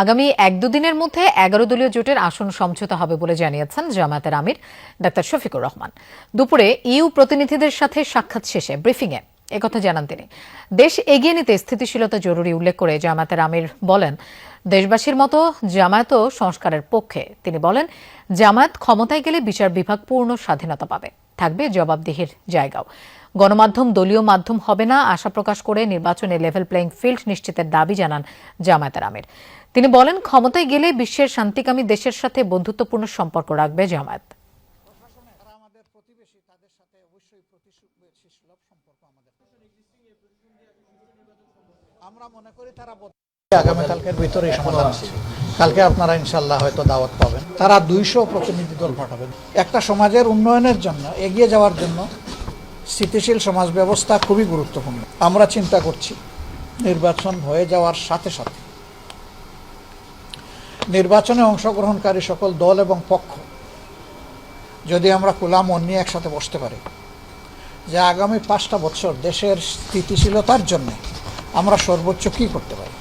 আগামী এক দুদিনের মধ্যে এগারো দলীয় জোটের আসন সমঝোতা হবে বলে জানিয়েছেন জামায়াতের আমির ডাক্তার শফিকুর রহমান। দুপুরে ইউ প্রতিনিধিদের সাথে সাক্ষাৎ শেষে ব্রিফিংয়ে একথা জানান তিনি। দেশ এগিয়ে নিতে স্থিতিশীলতা জরুরি উল্লেখ করে জামায়াতের আমির বলেন, দেশবাসীর মতো জামায়াতও সংস্কারের পক্ষে তিনি বলেন, জামায়াত ক্ষমতায় গেলে বিচার বিভাগ পূর্ণ স্বাধীনতা পাবে। থাকবে জবাবদিহির জায়গাও। গণমাধ্যম দলীয় মাধ্যম হবে না, আশা প্রকাশ করে নির্বাচনে লেভেল প্লেইং ফিল্ড নিশ্চিতের দাবি জানান জামায়াতের আমির তিনি বলেন, ক্ষমতায় গেলে বিশ্বের শান্তিকামী দেশের সাথে বন্ধুত্বপূর্ণ সম্পর্ক রাখবে জামায়াত। আমরা মনে করি তারা আগামীকালকের ভিতরে সমাধান আছে কালকে আপনারা ইনশাল্লাহ হয়তো দাওয়াত পাবেন। তারা দুইশো প্রতিনিধি দল পাঠাবেন। একটা সমাজের উন্নয়নের জন্য, এগিয়ে যাওয়ার জন্য স্থিতিশীল সমাজ ব্যবস্থা খুবই গুরুত্বপূর্ণ। আমরা চিন্তা করছি, নির্বাচন হয়ে যাওয়ার সাথে সাথে নির্বাচনে অংশগ্রহণকারী সকল দল এবং পক্ষ যদি আমরা খোলা মন নিয়ে একসাথে বসতে পারি, যে আগামী পাঁচটা বছর দেশের স্থিতিশীলতার জন্য আমরা সর্বোচ্চ কী করতে পারি?